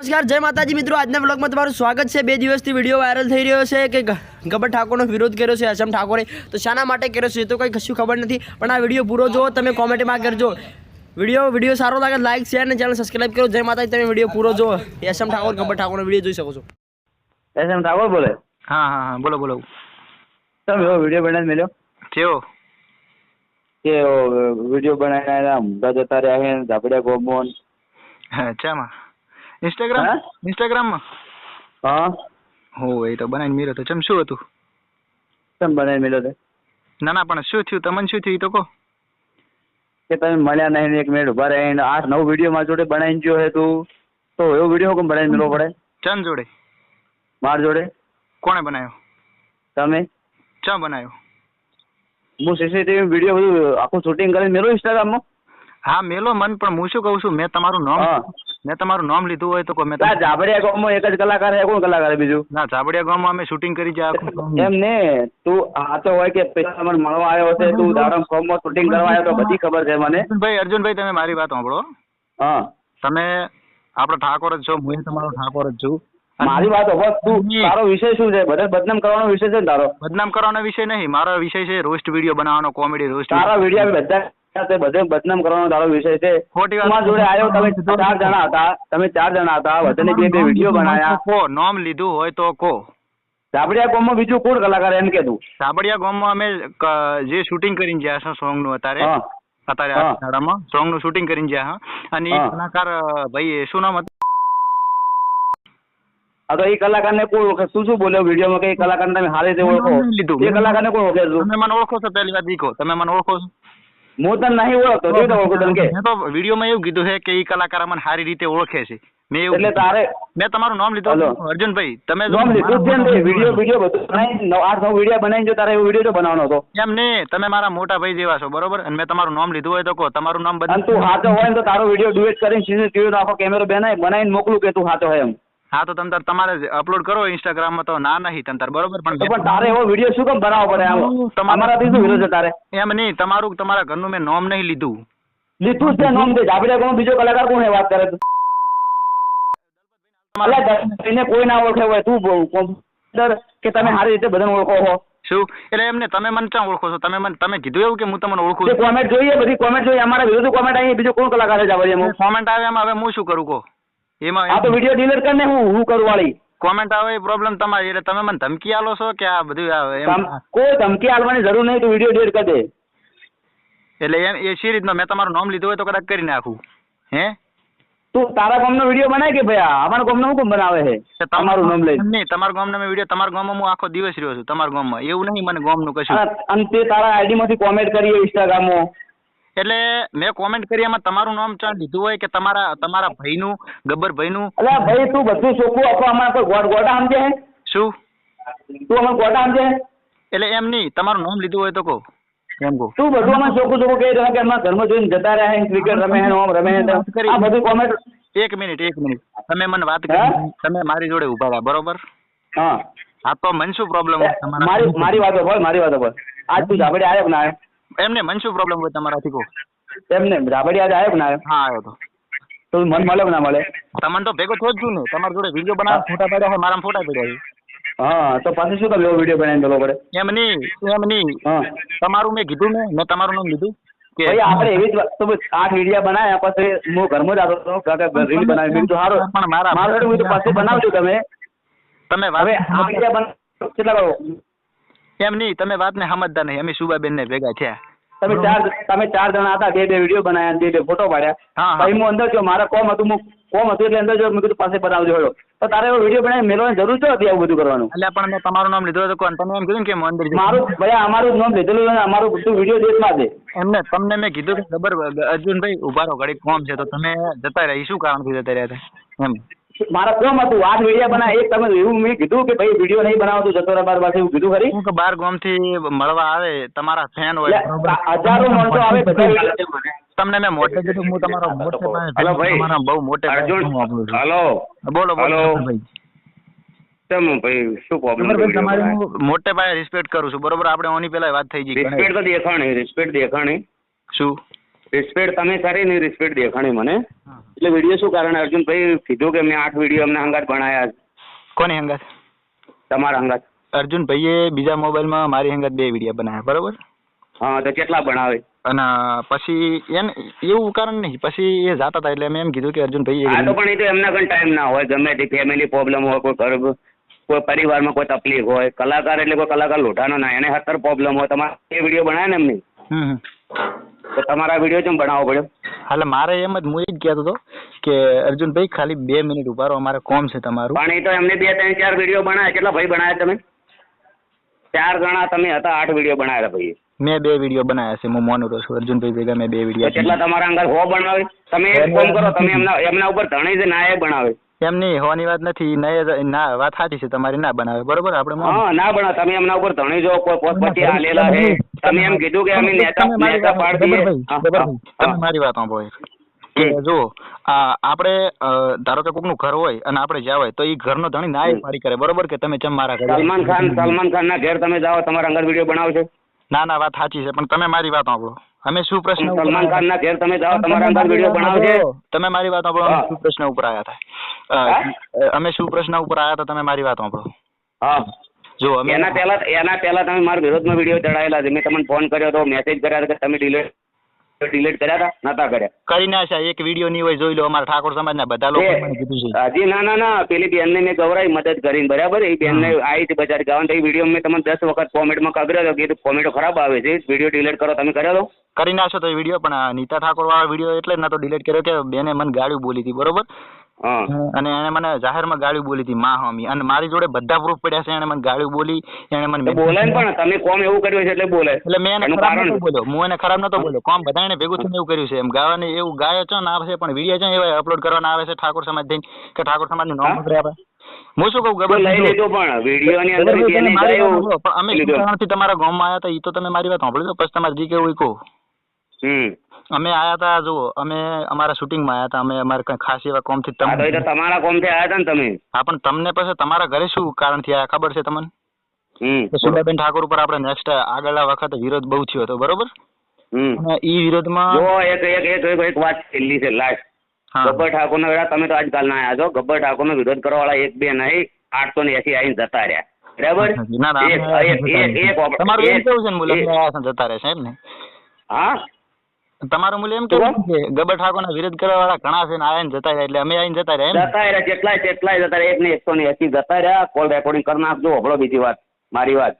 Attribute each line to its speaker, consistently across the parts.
Speaker 1: નમસ્કાર જય માતાજી મિત્રો. આજના બ્લોગમાં તમારું સ્વાગત છે. બે દિવસથી વીડિયો વાયરલ થઈ રહ્યો છે કે ગબ્બર ઠાકોરનો વિરોધ કર્યો છે અસમ ઠાકોરે. તો શાના માટે કર્યો છે તો કંઈ કશું ખબર નથી પણ આ વીડિયો પૂરો જુઓ તમે કોમેન્ટમાં કરજો. વીડિયો વીડિયો સારો લાગે લાઈક શેર અને ચેનલ સબસ્ક્રાઈબ કરો. જય માતાજી તમે વીડિયો પૂરો જુઓ. એસએમ ઠાકોર ગબ્બર ઠાકોરનો વીડિયો જોઈ શકો છો.
Speaker 2: એસએમ ઠાકોર બોલે?
Speaker 3: હા હા હા બોલો બોલો.
Speaker 2: તમે એવો વીડિયો બનાવીને મેલ્યો
Speaker 3: કેવો?
Speaker 2: કે વીડિયો બનાવીને અમદાવાદ જતા રહ્યા છે ધાબડિયા ગોમોન.
Speaker 3: હા ચામાં ઇન્સ્ટાગ્રામ? ઇન્સ્ટાગ્રામમાં
Speaker 2: હા.
Speaker 3: હો એ તો બનાવીને મીરો તો. ચમ શું હતું?
Speaker 2: ચમ બનાવીને મેલ્યો તો?
Speaker 3: ના ના પણ શું થયું? તમને શું થયું તો કહો.
Speaker 2: કે તમે મળ્યા નહીં એક મિનિટ ઊભા રહે આઠ નવ વીડિયો મારી જોડે બનાવીને ગયો હે તું. તો એવો વીડિયો કેમ બનાવીને મેળવો પડે?
Speaker 3: ચમ જોડે?
Speaker 2: માર જોડે?
Speaker 3: કોણે બનાવ્યો?
Speaker 2: તમે?
Speaker 3: ચમ બનાવ્યો?
Speaker 2: હું સીસીટીવી વીડિયો બધું આખું શૂટિંગ કરીને મેળવું ઇન્સ્ટાગ્રામમાં
Speaker 3: હા મેલો મન પણ હું શું કહું છું? મેં તમારું નામ. મેં તમારું નામ લીધું હોય તો મેં
Speaker 2: જાબડિયા ગામમાં એક જ કલાકાર છે કોણ કલાકાર બીજું?
Speaker 3: ના જાબડિયા ગામમાં અમે શૂટિંગ કરી જાય
Speaker 2: એમ ને તું આ તો હોય કે પૈસા મને મળવા આવ્યો છે તું દાડમ ફોર્મમાં શૂટિંગ કરવા આવ્યો તો બધી ખબર છે મને.
Speaker 3: ભાઈ અર્જુનભાઈ તમે મારી વાત સાંભળો.
Speaker 2: હા.
Speaker 3: તમે આપણો ઠાકોર જ છો હું તમારો ઠાકોર જ છું.
Speaker 2: મારી વાત હોભળ તું તારો વિષય શું છે? બધા બદનામ કરવાનો વિષય છે તારો?
Speaker 3: બદનામ કરવાનો વિષય નહીં મારો વિષય છે રોસ્ટ વીડિયો બનાવવાનો કોમેડી રોસ્ટ
Speaker 2: તારા વીડિયો. બધા સાથે બધે બદનામ કરવાનો તારો વિષય છે.
Speaker 3: ખોટી વાત
Speaker 2: જોડે આવ્યો તમે ચાર જણા હતા તમે ચાર જણા હતા બધાને બે બે વીડિયો બનાયા.
Speaker 3: કો નામ લીધું હોય તો કો.
Speaker 2: ધાબડિયા ગામમાં બીજું કોણ કલાકાર એમ કે તું
Speaker 3: સાબડિયા ગામમાં અમે જે શૂટિંગ કરીને જ્યાં છો સોંગનું અત્યારે અત્યારે આ શાળામાં સોંગનું શૂટિંગ કરીને જ્યાં હા અને એ કલાકાર ભાઈ શું નામ હતું?
Speaker 2: હા તો એ કલાકારને કોણ ઓળખે શું શું બોલ્યો વિડીયોમાં કે કલાકાર ને તમે હારે રીતે ઓળખો?
Speaker 3: એ લીધું.
Speaker 2: ને કોણ ઓળખે
Speaker 3: તમે મને ઓળખો છો પહેલી વાત ઈ કહો. તમે મને ઓળખો છો?
Speaker 2: હું તને નહીં ઓળખતો કેવી તો ઓળખતો કે.
Speaker 3: મેં તો વિડીયોમાં એવું કીધું છે કે એ કલાકાર મને સારી રીતે ઓળખે છે. મેં એવું
Speaker 2: એટલે તારે
Speaker 3: મેં તમારું નામ લીધું. અર્જુનભાઈ. તમે
Speaker 2: નામ લીધું છે ને વીડિયો વીડિયો બધું બનાવીને નવ- આઠ નવ વીડિયો બનાવીને જો તારે એવો વીડિયો તો બનાવવાનો હતો.
Speaker 3: એમ ને તમે મારા મોટા ભાઈ જેવા છો બરોબર? અને મેં તમારું નામ લીધું હોય તો કહો તમારું નામ
Speaker 2: બદલ તું હાથો હોય તો તારો વીડિયો ડુએટ કરીને સીસીટીવી નો આખો કેમેરો બનાવી બનાવીને મોકલું કે તું હાથો હોય એમ.
Speaker 3: હા તો તમ તમારે અપલોડ કરો ઇન્સ્ટાગ્રામમાં તો ના નહીં તંતર બરોબર
Speaker 2: પણ પણ તારે એવો વીડિયો શું કેમ બનાવવો પડે આમ
Speaker 3: તમારે-
Speaker 2: અમારાથી શું વિરોધ છે તારે?
Speaker 3: એમ નહીં તમારું તમારા ઘરનું મેં નોમ નહીં લીધું.
Speaker 2: લીધું છે નોમ દે જાબડિયા કોણ બીજો કલાકાર કોણ વાત કરે તું? એને કોઈ ના ઓળખે હોય તું કોમ્પ્યુટર કે તમે સારી રીતે બધાને ઓળખો છો
Speaker 3: શું? એટલે એમને તમે મને ક્યાં ઓળખો છો? તમે મને તમે કીધું એવું કે હું તમને ઓળખું
Speaker 2: કોમેન્ટ જોઈએ બધી કોમેન્ટ જોઈએ અમારા વિરુદ્ધ કોમેન્ટ આવી બીજો કોણ કલાકાર છે જાબડિયામાં
Speaker 3: કોમેન્ટ આવે એમાં હવે હું શું કરું કહો? એમાં
Speaker 2: આ તો વીડિયો ડીલર કરીને હું હું કરું વાળી.
Speaker 3: કોમેન્ટ આવે એ પ્રોબ્લેમ તમારી એટલે તમે મને ધમકી આલો છો કે આ બધું આવે એમ?
Speaker 2: કોઈ ધમકી આલવાની જરૂર નહીં તું વીડિયો ડીલર કરી દે.
Speaker 3: એટલે એમ એ સી રીતનો? મેં તમારું નામ લીધું હોય તો કદાચ કરી નાખું. હે?
Speaker 2: તું તારા ગામનો વીડિયો બનાય કે ભાઈ? અમારા ગામનો હું કેમ બનાવે છે? તમારું નામ લઈ.
Speaker 3: નહીં તમારા ગામનો મેં વીડિયો તમારા ગામમાં હું આખો દિવસ રહ્યો છું તમારા ગામમાં. એવું નહીં મને ગામનું કશું.
Speaker 2: અને તે તારા આઈડી માંથી કોમેન્ટ કરી ઇન્સ્ટાગ્રામમાં
Speaker 3: એટલે મેં કોમેન્ટ કરી એમાં તમારું નામ ચાલ લીધું હોય કે તમારા તમારા ભાઈનું ગબ્બર ભાઈનું?
Speaker 2: અલ્યા ભાઈ તું બધું ચોખ્ખું આપો અમારે કોઈ ગોડ ગોડા સમજે?
Speaker 3: શું?
Speaker 2: તું અમે ગોડા સમજે?
Speaker 3: એટલે એમ નહીં તમારું નામ લીધું હોય તો કહો. એમ કહો.
Speaker 2: તું બધું અમે ચોખ્ખું ચોખ્ખું કહી રહ્યા કે અમારા ઘરમાં જોઈને જતા રહ્યા હે ક્રિકેટ રમે હે ઓમ રમે હે આ બધું કોમેન્ટ
Speaker 3: એક મિનિટ એક મિનિટ. તમે મને વાત? કરી તમે મારી જોડે ઊભા રહ્યા બરોબર?
Speaker 2: હા.
Speaker 3: હા તો મને શું પ્રોબ્લેમ
Speaker 2: મારી મારી વાતો બોલ મારી વાતો બોલ આજ તું ઝાબડી આવ્યો ના
Speaker 3: એમને મને શું પ્રોબ્લેમ હોય તમારાથી કહો.
Speaker 2: એમને રાબડિયા આજે આવ્યો ને આવ્યો
Speaker 3: હા આવ્યો તો.
Speaker 2: તો મન મળે ના મળે?
Speaker 3: તમને તો ભેગો થયો જ છું ને. તમારા જોડે વીડિયો બનાવ ફોટા પડ્યા હોય મારા ફોટા પડ્યા
Speaker 2: હા તો પાછું શું તમે એવો વીડિયો બનાવીને પડે?
Speaker 3: એમ નહીં એમ નહીં. તમારું મેં કીધું ને મેં તમારું નામ લીધું કે
Speaker 2: ભાઈ આપણે એવી જ તો આઠ વિડીયા બનાવ્યા પછી હું ઘરમાં જ આવતો હતો કાકા રીલ બનાવી મેં કીધું સારું
Speaker 3: પણ મારા-
Speaker 2: મારા હું તો પછી બનાવજો તમે.
Speaker 3: તમે
Speaker 2: હવે આ વિડીયા બનાવ કેટલા કરો
Speaker 3: એમ નહીં તમે વાતને સમજતા નહીં. અમે સુબાબેન ને ભેગા થયા.
Speaker 2: તમે ચાર તમે ચાર જણા હતા બે બે વીડિયો બનાવ્યા બે બે ફોટો પાડ્યા. પછી હું. અંદર જો મારા કોમ હતું હું કોમ હતું એટલે અંદર જો મેં કીધું પાસે બનાવજો હેડો. તો તારે એવો વીડિયો બનાવી મેળવવાની જરૂર છે હતી આવું બધું કરવાનું.
Speaker 3: એટલે પણ મેં તમારું નામ લીધું હતું કોણ તમે એમ કીધું કે હું અંદર
Speaker 2: મારું ભાઈ અમારું નામ લીધેલું છે ને અમારું બધું વીડિયો દેશમાં છે.
Speaker 3: એમને તમને મેં કીધું કે ખબર અર્જુનભાઈ ઊભા રહો ઘડી કોમ છે તો તમે જતા રહ્યા. શું કારણથી જતા રહ્યા હતા? એમ.
Speaker 2: મારા કોમ હતું. આઠ વીડિયો બનાવ્યા એક તમે એવું મેં કીધું કે ભાઈ વીડિયો નહીં બનાવો તો જતો રહે બાર પાસે એવું કીધું ખરી?
Speaker 3: કે બાર ગામથી મળવા આવે તમારા ફેન હોય.
Speaker 2: હજારો માણસો આવે બધા
Speaker 3: તમને મેં મોટે કીધું હું તમારો મોટે
Speaker 4: હલો ભાઈ.
Speaker 3: તમારા બહુ મોટે.
Speaker 4: હલો.
Speaker 3: બોલો બોલો. ભાઈ.
Speaker 4: શું પ્રોબ્લેમ
Speaker 3: તમારી હું મોટે પાયે રિસ્પેક્ટ કરું છું. બરોબર આપણે ઓની પેલા વાત થઈ ગઈ
Speaker 4: રિસ્પેક્ટ તો દેખાણી રિસ્પેક્ટ દેખાણી.
Speaker 3: શું?
Speaker 4: રિસ્પેક્ટ તમે કરી ને રિસ્પેક્ટ દેખાણી મને. એટલે વીડિયો શું કારણ? અર્જુનભાઈ કીધું કે મેં આઠ વીડિયો અમને હંગાત ભણાયા
Speaker 3: કોની હંગાત?
Speaker 4: તમારા હંગાત.
Speaker 3: અર્જુન ભાઈએ બીજા મોબાઈલમાં મારી હંગાત બે વીડિયો બનાવ્યા બરોબર?
Speaker 4: હા તો કેટલા બનાવે
Speaker 3: અને પછી એને એવું કારણ નહીં. પછી એ જાતા હતા એટલે મેં એમ કીધું કે અર્જુન ભાઈ
Speaker 4: આ તો પણ એ તો એમના કણ ટાઈમ ના હોય. ગમે તે ફેમિલી પ્રોબ્લેમ હોય કોઈ ઘર કોઈ પરિવારમાં કોઈ તકલીફ હોય. કલાકાર એટલે કોઈ કલાકાર લોટાનો ના. એને હતર પ્રોબ્લેમ હોય. તમારે એ વીડિયો બનાવે ને એમની. તો તમારા વીડિયો કેમ બનાવવો પડ્યો?
Speaker 3: હાલે મારે એમ જ હું એ જ કહેતો હતો કે અર્જુનભાઈ ખાલી બે મિનિટ ઊભા રહો અમારે કોમ છે તમારું.
Speaker 4: પણ એ તો એમને બે ત્રણ ચાર વીડિયો બનાવ્યા. કેટલા ભાઈ બનાવ્યા તમે? ચાર જણા તમે હતા આઠ વીડિયો બનાવ્યા ભાઈ
Speaker 3: મેં બે વીડિયો બનાવ્યા છે હું મોનુરો છું. અર્જુનભાઈ ભેગા મેં બે વીડિયો
Speaker 4: કેટલા તમારા અંગર હો બનાવે? તમે એક કામ કરો તમે એમના એમના ઉપર ધણી છે ના એ બનાવે.
Speaker 3: એમ નહીં હોવાની વાત નથી. નહીં ના વાત સાચી છે તમારી ના બનાવે. બરોબર? આપણે
Speaker 4: હા ના બનાવે. તમે એમના ઉપર ધણી જો પોતપતિ આલેલા છે તમે એમ કીધું કે અમે નેતા નેતા પાડ દઈએ
Speaker 3: તમે મારી વાત સાંભળો. જો આપણે ધારો કે કોકનું ઘર હોય અને આપણે જ્યાં હોય તો એ ઘરનો ધણી ના એ પાડી કરે. બરોબર કે તમે ચમ મારા ઘરે
Speaker 4: સલમાન ખાન સલમાન ખાન ના ઘેર તમે જાઓ તમારા અંગર વીડિયો બનાવશે
Speaker 3: ના ના વાત સાચી છે પણ તમે મારી વાત સાંભળો. અમે શું પ્રશ્ન
Speaker 4: સલમાન ખાન ના ઘેર તમે જાઓ તમારા
Speaker 3: અંદર
Speaker 4: વીડિયો
Speaker 3: બનાવો તમે મારી વાત સાંભળો અમે શું પ્રશ્ન ઉપર આયા હતા. અમે શું પ્રશ્ન ઉપર આવ્યા હતા તમે મારી વાત સાંભળો.
Speaker 4: હા.
Speaker 3: જો અમે
Speaker 4: એના પહેલા એના પહેલા તમે મારા વિરોધમાં વીડિયો ચડાયેલા છે. મેં તમને ફોન કર્યો હતો મેસેજ કર્યા હતા કે તમે ડિલીટ ડિલીટ કર્યા હતા નતા કર્યા.
Speaker 3: કરી નાખ્યા એક વીડિયો ની હોય જોઈ લો. અમારા ઠાકોર સમાજના બધા લોકો
Speaker 4: હાજી
Speaker 3: મને કીધું છે.
Speaker 4: હજી ના ના ના. પેલી બેનને મેં ગવરાઈ મદદ કરીને બરાબર? એ બેનને આવી હતી બજાર ગાવાનું. તો એ વીડિયો મેં તમને દસ વખત કોમેન્ટમાં માં હતો કીધું કોમેન્ટો ખરાબ આવે છે. વીડિયો ડિલીટ કરો તમે કર્યો હતો
Speaker 3: કરી નાખશો તો વીડિયો પણ નીતા ઠાકોર વાળા વીડિયો એટલે જ નતો ડિલીટ કર્યો કે બેને મને ગાળ્યું બોલી હતી બરોબર? અને એને મને જાહેરમાં ગાળ્યું બોલી હતી મા હમી. અને મારી જોડે બધા પ્રૂફ પડ્યા છે એને મને ગાળ્યું બોલી એને મને
Speaker 4: તો બોલે પણ તમે કોમ એવું કર્યું છે એટલે બોલે.
Speaker 3: એટલે મેં એને ખરાબ નતો બોલ્યો. હું એને ખરાબ નતો બોલ્યો. કોમ બધા એને ભેગું થઈને એવું કર્યું છે. એમ ગાવાને એવું ગાયો છે ને આવે છે પણ વીડિયો છે એવા અપલોડ કરવાના આવે છે ઠાકોર સમાજ થઈને કે ઠાકોર સમાજનું નામ
Speaker 4: હા?
Speaker 3: આપણે હું શું કહું
Speaker 4: તો
Speaker 3: ગબર
Speaker 4: લઈ લેજો પણ વીડિયો ની અંદર
Speaker 3: અમે તમારા ગામમાં આવ્યા હતા એ તો તમે મારી વાત સાંભળી લો પછી તમારે જે કેવું એ કહો. અમે આયા હતા જુઓ અમે અમારા શૂટિંગમાં આયા હતા અમે અમારે કઈ ખાસ એવા કોમથી
Speaker 4: હા તો એ તો તમારા કોમથી આવ્યા હતા ને તમે.
Speaker 3: હા પણ તમને પછી તમારા ઘરે શું કારણથી આયા ખબર છે તમને?
Speaker 4: હમ.
Speaker 3: તો ઠાકોર ઉપર આપણે નેક્સ્ટ આગળના વખતે વિરોધ બહુ થયો હતો બરોબર?
Speaker 4: હમ.
Speaker 3: અને ઈ વિરોધમાં
Speaker 4: જો એક એક એક એક એક વાત છેલ્લી છે લાસ્ટ ગબ્બર ઠાકોર નો તમે તો આજકાલ ના આયા છો. ગબ્બર ઠાકોર નો વિરોધ કરવા વાળા એક બે નહીં આઠસો ને એસી આવીને જતા રહ્યા. બરાબર?
Speaker 3: તમારું એમ કેવું આયા છે જતા રહેશે એમ ને?
Speaker 4: હા?
Speaker 3: તમારું મૂલ્ય એમ કે ગબર ઠાકોર વિરોધ કરવા વાળા ઘણા છે ને આયા જતા રહ્યા એટલે અમે આવીને જતા રહ્યા
Speaker 4: જતા રહ્યા કેટલાય કેટલાય જતા રહ્યા એક ને એકસો ને એસી જતા રહ્યા. કોલ રેકોર્ડિંગ કરી નાખજો હબળો બીજી વાત મારી વાત.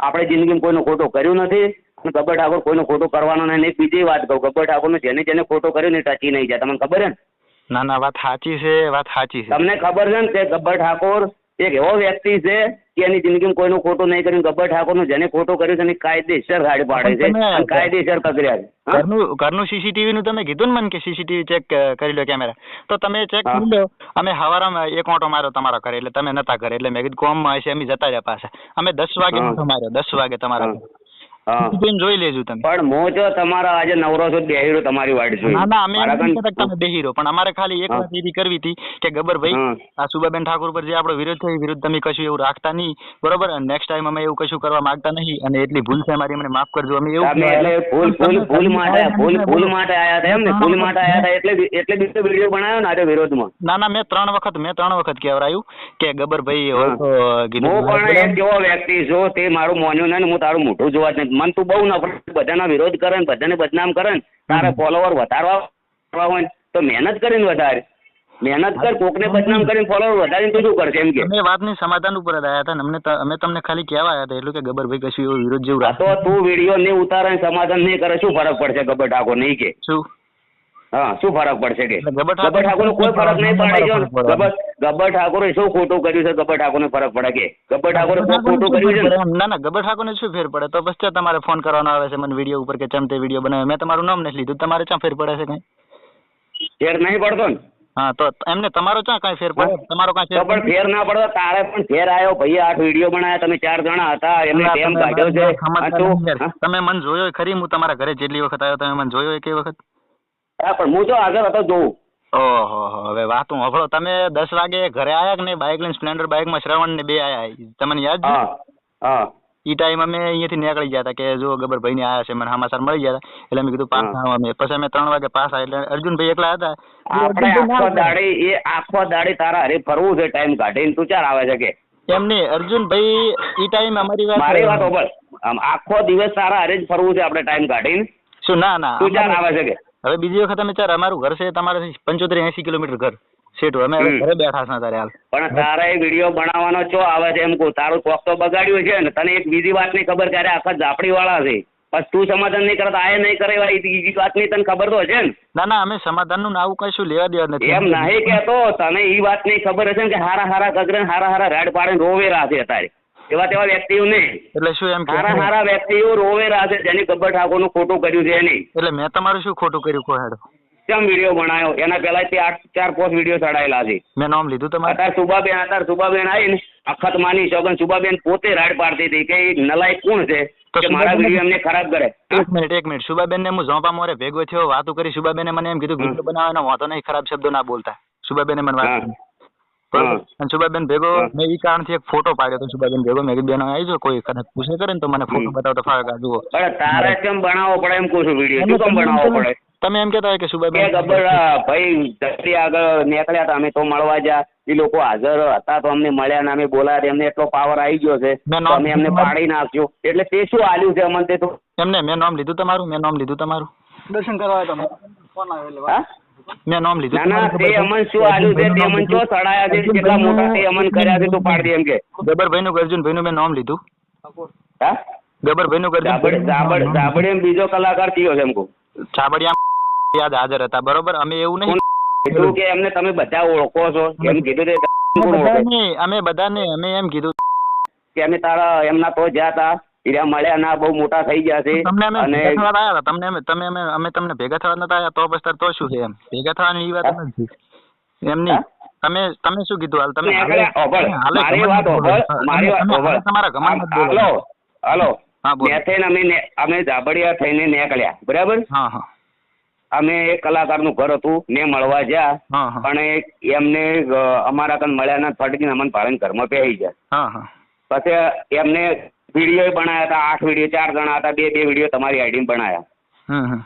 Speaker 4: આપણે જિંદગીમાં કોઈનું ખોટું કર્યું નથી ગબ્બર ઠાકોર કોઈનું ખોટું કરવાનો નહીં. એક બીજી વાત કહું ગબ્બર ઠાકોરનું જેને જેને ખોટું કર્યું ને ટચી નહીં જાય. તમને ખબર છે
Speaker 3: ના ના વાત સાચી છે વાત સાચી છે.
Speaker 4: તમને ખબર છે ને કે ગબ્બર ઠાકોર એક એવો વ્યક્તિ છે કે એની જિંદગીમાં કોઈનું ખોટું નહીં કર્યું. ગબ્બર ઠાકોરનું જેને ખોટું કર્યું છે એને કાયદેસર ગાડી પાડે છે. અને કાયદેસર પકડ્યા છે
Speaker 3: ઘરનું ઘરનું સીસીટીવી નું તમે કીધું ને મને કે સીસીટીવી ચેક કરી લો કેમેરા તો તમે ચેક. કરી લો અમે હવારમાં એક ઓટો માર્યો તમારા ઘરે એટલે તમે નતા ઘરે એટલે મેં કીધું કોમમાં હશે અમે જતા રહ્યા પાછા. અમે દસ વાગે. ઓટો દસ વાગે તમારા જોઈ લેજો તમે.
Speaker 4: પણ મો જો તમારા આજે નવરો છું બેહીરો તમારી વાડ છું.
Speaker 3: ના ના અમે
Speaker 4: મારા
Speaker 3: તમે બેહી રહો પણ અમારે ખાલી એક વાત એવી કરવી હતી કે ગબર
Speaker 4: ભાઈ
Speaker 3: આ સુબાબેન ઠાકોર પર જે આપણો વિરોધ થયો વિરુદ્ધ વિરોધ તમે કશું એવું રાખતા નહીં. બરોબર? અને નેક્સ્ટ ટાઈમ અમે એવું કશું કરવા માંગતા નહીં. અને એટલી ભૂલ છે અમારી અમને માફ કરજો. અમે એવું
Speaker 4: એટલે ભૂલ ભૂલ ભૂલ માટે ભૂલ ભૂલ માટે આયા હતા એમ ને ભૂલ માટે આયા હતા એટલે એટલે બીજો વીડિયો બનાવ્યો ને આજે વિરોધમાં.
Speaker 3: ના ના મેં ત્રણ વખત મેં ત્રણ વખત કહેવરાયું કે ગબરભાઈ હોય તો
Speaker 4: હું પણ એક જેવો વ્યક્તિ છું તે મારું મોન્યું નહીં હું તારું મોઢું જોવા જ નથી મન તું બહુ નફરત બધાના વિરોધ કરે ને બધાને બદનામ કરે ને. તારે ફોલોવર વધારવા હોય તો મહેનત કરીને વધારે. મહેનત કર કોકને બદનામ કરીને ફોલોવર વધારીને તું શું કરશે એમ કે?
Speaker 3: અમે વાતની સમાધાન ઉપર જ આવ્યા હતા ને. અમને અમે તમને ખાલી કહેવા આવ્યા હતા એટલું કે ગબ્બરભાઈ કશું એવો વિરોધ જેવું
Speaker 4: તો તું વીડિયો નહીં ઉતારે સમાધાન નહીં કરે શું ફરક પડશે ગબર ઠાકોર નહીં કે?
Speaker 3: શું?
Speaker 4: હા શું ફરક પડશે કે?
Speaker 3: ગબ્બર ઠાકોર-
Speaker 4: કોઈ ફરક નહીં પડે જો
Speaker 3: પડે.
Speaker 4: ગબ્બર ગબ્બર ઠાકોરે શું ખોટું કર્યું છે? ગબ્બર ઠાકોરને ફરક પડે કે? ગબ્બર ઠાકોરે ખોટું કર્યું છે? ના
Speaker 3: ના ગબ્બર ઠાકોરને શું ફેર પડે? તો પછી તમારે ફોન કરવાનો આવે છે મને વીડિયો ઉપર કે ચમ તે વીડિયો બનાવ્યો? મેં તમારું નામ નથી લીધું. તમારે ક્યાં ફેર પડે છે કઈ?
Speaker 4: ફેર નહીં પડતો ને?
Speaker 3: હા તો એમને તમારો ક્યાં કઈ ફેર પડે? તમારો કઈ ફેર
Speaker 4: પણ ફેર ના પડતો તારે પણ ફેર આવ્યો ભાઈ આઠ વીડિયો બનાવ્યા તમે ચાર જણા હતા એમને
Speaker 3: તમે
Speaker 4: કાઢ્યો છે?
Speaker 3: તમે મને જોયો ખરી હું તમારા ઘરે જેટલી વખત આવ્યો તમે મને જોયો એક વખત?
Speaker 4: હા પણ હું તો આગળ હતો જોઉં.
Speaker 3: ઓહો હવે વાત હું હભળો. તમે દસ વાગે ઘરે આયા કે નહીં? બાઇક લઈને સ્પ્લેન્ડર બાઇકમાં શ્રવણ ને બે આયા. તમને યાદ છે?
Speaker 4: હા હા.
Speaker 3: ઈ ટાઈમ અમે અહીંયાથી નીકળી ગયા હતા કે જો ગબ્બરભાઈ ને આયા છે મને સમાચાર મળી ગયા હતા. એટલે મેં કીધું પાસ થવા અમે. પછી અમે ત્રણ વાગે પાસ આવ્યા એટલે અર્જુનભાઈ એકલા હતા.
Speaker 4: આપણે આખો દાડી એ આખો દાડી તારા હારે ફરવું છે ટાઈમ કાઢીને. તું ચાર આવે છે કે?
Speaker 3: એમ નહીં અર્જુનભાઈ ઈ ટાઈમ અમારી વાત
Speaker 4: મારી વાત હોભળ. આમ આખો દિવસ તારા હારે જ ફરવું છે આપણે ટાઈમ કાઢીને.
Speaker 3: શું ના ના.
Speaker 4: તું ચાર આવે છે કે?
Speaker 3: હવે બીજી વખત અમે ચાર અમારું ઘર છે તમારે પંચોતેર એસી કિલોમીટર ઘર. સેટું અમે ઘરે બેઠા છે તારે હાલ.
Speaker 4: પણ તારે વીડિયો બનાવવાનો ચો આવે છે એમ કહું. તારું કોક તો બગાડ્યું છે ને તને એક બીજી વાતની ખબર ક્યારે આખા ઝાપડી વાળા છે. બસ તું સમાધાન નહીં કરતા આય નહીં કરે એવી બીજી વાતની તને ખબર તો હશે ને?
Speaker 3: ના ના અમે સમાધાનનું નાવું કશું લેવા દેવા નથી.
Speaker 4: એમ નહીં કેતો તને એ વાતની ખબર હશે ને કે હારા હારા ગગરે હારા હારા રાડ પાડે રોવેરા છે અત્યારે. એવા તેવા વ્યક્તિઓ નહીં.
Speaker 3: એટલે શું એમ સારા
Speaker 4: હારા વ્યક્તિઓ રોવેરા છે. જેની ગબ્બર ઠાકોરનું ખોટું કર્યું છે એની.
Speaker 3: એટલે મેં તમારું શું ખોટું કર્યું હેડો?
Speaker 4: કેમ વીડિયો બનાવ્યો એના પહેલા તે આઠ ચાર પાંચ વીડિયો ચડાયેલા છે.
Speaker 3: મેં નામ લીધું તમારે?
Speaker 4: અત્યારે સુભાબેન અત્યારે સુભાબેન આવી ને અખત માની સોગન સુભાબેન પોતે રાડ પાડતી હતી કે નલાયક કોણ છે? કે મારા વીડિયો એમને ખરાબ કરે.
Speaker 3: એક મિનિટ એક મિનિટ. સુબાબેન ને હું ઝોપા મોરે ભેગો થયો વાતો કરી. સુભાબેને મને એમ કીધું વીડિયો બનાવવાનો વાતો નહીં ખરાબ શબ્દો ના બોલતા. સુભાબેને મને વાત સુબાબેન ભેગો મેં એ કારણથી એક ફોટો પાડ્યો તો સુબાબેન ભેગો મેં બેન આવી જો કોઈ કદાચ પૂછે કરે ને તો મને ફોટો બતાવો તો ફાવે. જુઓ.
Speaker 4: પણ તારે કેમ બનાવવો પડે એમ કહું છું વીડિયો શું કેમ
Speaker 3: તમે-
Speaker 4: બનાવવો પડે?
Speaker 3: તમે એમ કહેતા કે સુભાઈબેન
Speaker 4: ગબ્બર ભાઈ ધરતી આગળ નીકળ્યા હતા. અમે તો મળવા ગયા એ લોકો હાજર હતા તો અમને મળ્યા ને અમે બોલાયા. એમને એટલો પાવર આવી ગયો છે.
Speaker 3: મેં
Speaker 4: તો અમે એમને પાડી નાખ્યો. એટલે તે શું આલ્યું છે અમને તે તો?
Speaker 3: એમને મેં નામ લીધું તમારું મેં નામ લીધું તમારું. દર્શન કરવા તમે.
Speaker 4: હા?
Speaker 3: મેં નામ લીધું.
Speaker 4: ના ના તે અમન શું આલ્યું છે? તે અમન ચો સડાયા છે? કેટલા મોટા તે અમન કર્યા છે તું પાડી એમ કે.
Speaker 3: ગબ્બરભાઈ નું અર્જુનભાઈ નું મેં નામ લીધું?
Speaker 4: હા?
Speaker 3: ગબ્બરભાઈ નું
Speaker 4: ઝાબડ સાબડ સાબડ એમ બીજો કલાકાર થયો છે એમ કો
Speaker 3: છાબડિયા યાદ હાજર હતા બરોબર? અમે એવું નહીં
Speaker 4: કીધું કે એમને તમે બધા ઓળખો છો? એમ કીધું તે
Speaker 3: અમે
Speaker 4: બધા ને
Speaker 3: બધાને અમે એમ કીધું.
Speaker 4: કે અમે તારા એમના તો જ્યાં તા હીરા મળ્યા ના બહુ મોટા થઈ ગયા છે.
Speaker 3: તમને અમે
Speaker 4: અને
Speaker 3: ભેગા થવા આવ્યા તમને અમે તમે અમે અમે તમને ભેગા થવા નતા આવ્યા તો પછી તો શું છે એમ? ભેગા થવાની એ વાત નથી. એમ નહીં. તમે તમે શું કીધું હાલ? તમે
Speaker 4: મારી વાત. મારી વાત
Speaker 3: તમે- તમારા બોલો.
Speaker 4: હાલો હાલો.
Speaker 3: હા
Speaker 4: અમે અમે ઝાબડિયા થઈને નીકળ્યા. બરાબર?
Speaker 3: હા હા.
Speaker 4: અમે એક કલાકારનું ઘર હતું ને મળવા ગયા પણ એમને અમારા કન મળ્યા ના ફટકીને અમને પાડીને ઘરમાં પહેરી ગયા. પછી એમને વીડિયો બનાવ્યા હતા આઠ વીડિયો ચાર જણા હતા બે બે વીડિયો તમારી આઈડી બનાવ્યા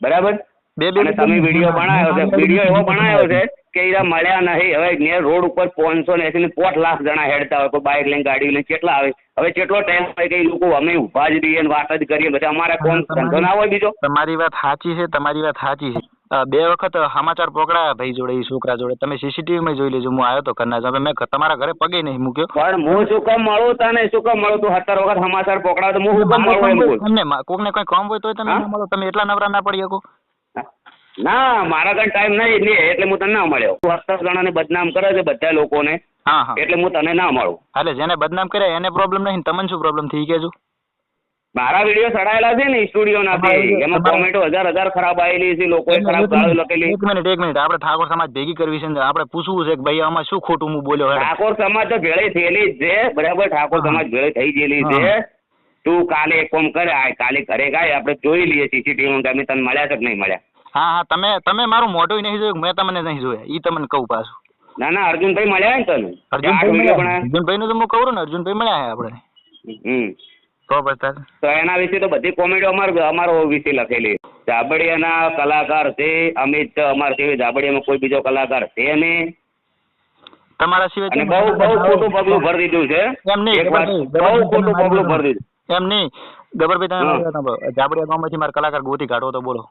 Speaker 4: બરાબર?
Speaker 3: બે બે
Speaker 4: તમે વીડિયો બનાવ્યો છે. વીડિયો એવો બનાવ્યો છે. કે એરા મળ્યા નહીં. હવે ને રોડ ઉપર પાંચસો ને એસી ને પોચ લાખ જણા હેડતા હોય કોઈ બાઇક લઈને ગાડી લઈને કેટલા આવે? હવે કેટલો ટાઈમ હોય કે લોકો અમે ઊભા જ રહીએ વાત જ કરીએ બધા અમારા કોણ ધંધો ના હોય બીજો?
Speaker 3: તમારી વાત સાચી છે તમારી વાત સાચી છે. બે વખત સમાચાર પકડાયા ભાઈ જોડે એ છોકરા જોડે. તમે સીસીટીવી માં જોઈ લેજો હું આવ્યો તો કરના હવે મેં તમારા ઘરે પગે નહીં મૂક્યો.
Speaker 4: પણ હું શું કામ મળું તને? શું કામ મળું? તું સત્તર વખત સમાચાર પકડાવ તો હું શું કામ મળું
Speaker 3: તમને કોક ને કઈ કામ હોય તો તમે મળો. તમે એટલા નવરા ના પડી શકો.
Speaker 4: ના મારા કઈ ટાઈમ નહીં એટલે હું તને ના મળ્યો. તું સત્તર જણાને બદનામ કરે છે બધા લોકોને એટલે હું તને ના મળું.
Speaker 3: એટલે જેને બદનામ કર્યા એને પ્રોબ્લેમ નહીં તમને શું પ્રોબ્લેમ થઈ? કેજો
Speaker 4: મારા વીડિયો ચડાયેલા છે ને સ્ટુડિયો ના તે એમાં કોમેન્ટો હજાર હજાર ખરાબ આવેલી છે લોકોએ ખરાબ ગાળો લખેલી.
Speaker 3: એક મિનિટ એક મિનિટ. આપણે ઠાકોર સમાજ ભેગી કરવી છે ને આપણે પૂછવું છે કે ભાઈ આમાં શું ખોટું હું બોલ્યો.
Speaker 4: ઠાકોર સમાજ તો ભેળે થયેલી જ છે બરાબર? ઠાકોર સમાજ ભેળે થઈ ગયેલી છે. તું કાલે એક કોમ કરે આ કાલે ઘરે ગાય આપણે જોઈ લઈએ સીસીટીવી તમે તને મળ્યા છે કે નહીં મળ્યા?
Speaker 3: હા હા તમે તમે મારું મોઢું નહીં જોયું મેં તમને નહીં જોયા. ઈ તમને કહું પાછું.
Speaker 4: ના ના અર્જુનભાઈ મળ્યા ને તને?
Speaker 3: અર્જુનભાઈ
Speaker 4: અર્જુનભાઈ
Speaker 3: નું તો હું કહું ને અર્જુનભાઈ મળ્યા છે આપણે.
Speaker 4: હમ.
Speaker 3: તો પછી
Speaker 4: તો એના વિશે તો બધી કોમેડીઓ અમાર અમારો વિશે લખેલી. ઝાબડિયાના કલાકાર છે અમિત. અમાર છે ઝાબડિયામાં કોઈ બીજો કલાકાર છે નહીં.
Speaker 3: તમારા સિવાય
Speaker 4: અને બહુ બહુ ખોટું પગલું ભરી દીધું છે.
Speaker 3: એમ નહીં,
Speaker 4: બહુ ખોટું પગલું ભરી દીધું.
Speaker 3: એમ નહીં. ગબરભાઈ તમે. જાબડિયા ગામમાંથી મારા કલાકાર ગોતી કાઢો તો બોલો.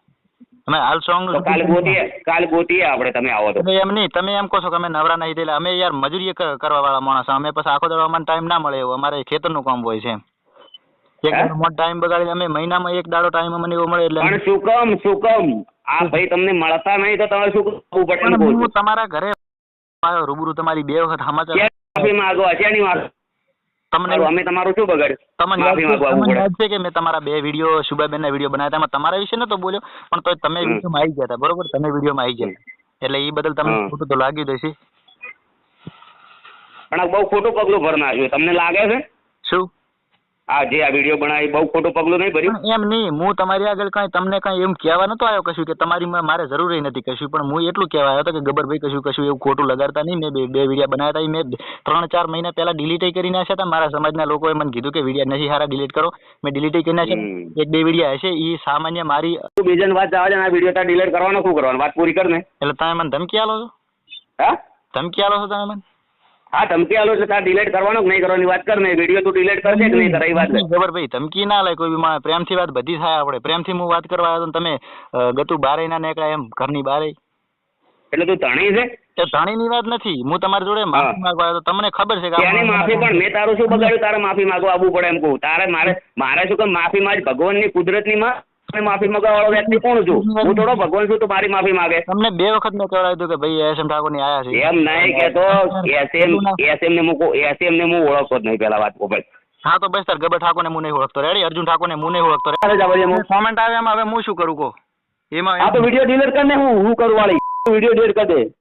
Speaker 3: અમે હાલ સોંગ
Speaker 4: કાલ ગોતીએ કાલ ગોતીએ આપણે તમે આવો તો.
Speaker 3: એમ નહીં તમે એમ કહો છો કે અમે નવરા નહીં થયેલા. અમે યાર મજૂરી કરવા વાળા માણસ. અમે પછી આખો દાડો અમને ટાઈમ ના મળે એવો. અમારે ખેતરનું કામ હોય છે ટાઈમ બગાડી અમે મહિનામાં એક દાડો ટાઈમ અમને એવો મળે એટલે
Speaker 4: પણ શું કામ શું કામ? આ ભાઈ તમને મળતા નહીં તો તમારે શું કરવું પડે
Speaker 3: હું તમારા ઘરે આવ્યો રૂબરૂ તમારી બે વખત સમાચાર
Speaker 4: માફી માંગો? હશે વાત
Speaker 3: તમને
Speaker 4: અમે તમારું શું બગાડ્યું
Speaker 3: તમને
Speaker 4: માફી માંગવા આવવું પડે.
Speaker 3: છે કે મેં તમારા બે વીડિયો શુભાબેનના વીડિયો બનાવ્યા હતા? તમારા વિશે નતો બોલ્યો પણ તો તમે. વિડીયોમાં આવી ગયા હતા બરોબર? તમે વિડીયોમાં આવી ગયા. એટલે એ બદલ તમને. ખોટું તો લાગ્યું હશે.
Speaker 4: પણ બહુ ખોટું પગલું ભરનાર છે. તમને લાગે છે?
Speaker 3: શું?
Speaker 4: આ જે આ વીડિયો બનાવી બહુ ખોટું પગલું નહીં ભર્યું?
Speaker 3: એમ નહીં હું તમારી આગળ કાંઈ તમને કાંઈ એમ કહેવા નતો આવ્યો કશું કે તમારી મારે જરૂર નથી કશું પણ હું એટલું કહેવા આવ્યો હતો કે ગબ્બરભાઈ કશું કશું એવું ખોટું લગાડતા નહીં. મેં બે બે વિડીયા બનાવ્યા હતા મેં ત્રણ ચાર મહિના પહેલા ડિલીટ કરી નાખ્યા હતા. મારા સમાજના લોકોએ મને કીધું કે વિડીયા નથી સારા ડિલીટ કરો. મેં ડિલીટ કરી નાખ્યા. એક બે વિડીયા હશે એ સામાન્ય મારી
Speaker 4: બીજાની વાત આવે આ વીડિયો તાર ડિલીટ કરવાનો શું કરવાનો? વાત પૂરી કર ને.
Speaker 3: એટલે તમે મને ધમકી આલો છો?
Speaker 4: હા?
Speaker 3: ધમકી આલો છો તમે મને?
Speaker 4: હા ધમકી આલો એટલે તાર ડિલીટ કરવાનો કે નહીં કરવાની વાત કર ને વીડિયો તું ડિલીટ કરશે કે નહીં કરે એ વાત ખબર
Speaker 3: ભાઈ ધમકી ના લે કોઈ બી. પ્રેમથી વાત બધી થાય આપણે. પ્રેમથી હું વાત કરવા આવ્યો તમે ગતું બારે ના નીકળ્યા એમ ઘરની બારે.
Speaker 4: એટલે તું ધણી છે?
Speaker 3: એ ધણીની વાત નથી. હું તમારી જોડે માફી માંગવા આવ્યો તો તમને ખબર છે કે આ
Speaker 4: માફી પણ મેં તારું શું બગાડ્યું? તારે માફી માંગવા આવવું પડે એમ કહું. તારે મારે મારે શું કે માફી માંગ ભગવાનની કુદરતની માં અને માફી મગાવવાળો વાળો વ્યક્તિ કોણ છું? હું થોડો ભગવાન છું તો મારી માફી માગે.
Speaker 3: તમને બે વખત મેં કહેવાયું હતું કે ભાઈ એસ એમ ઠાકોરની આયા છે.
Speaker 4: એમ નહીં કહેતો એસએમ એસએમ ને હું એસએમ ને હું ઓળખતો જ નહીં પેલા વાત કો ભાઈ
Speaker 3: હા તો બસ સર ગબર ઠાકોર ને હું નહીં ઓળખતો. રેડી અર્જુન ઠાકોર ને હું નહીં ઓળખતો.
Speaker 4: ભાઈ એમાં.
Speaker 3: કોમેન્ટ આવે એમાં હવે હું શું કરું કો એમાં
Speaker 4: આ તો વીડિયો ડિલીટ કર ને હું હું કરું વાળી. વીડિયો ડિલીટ કર દે.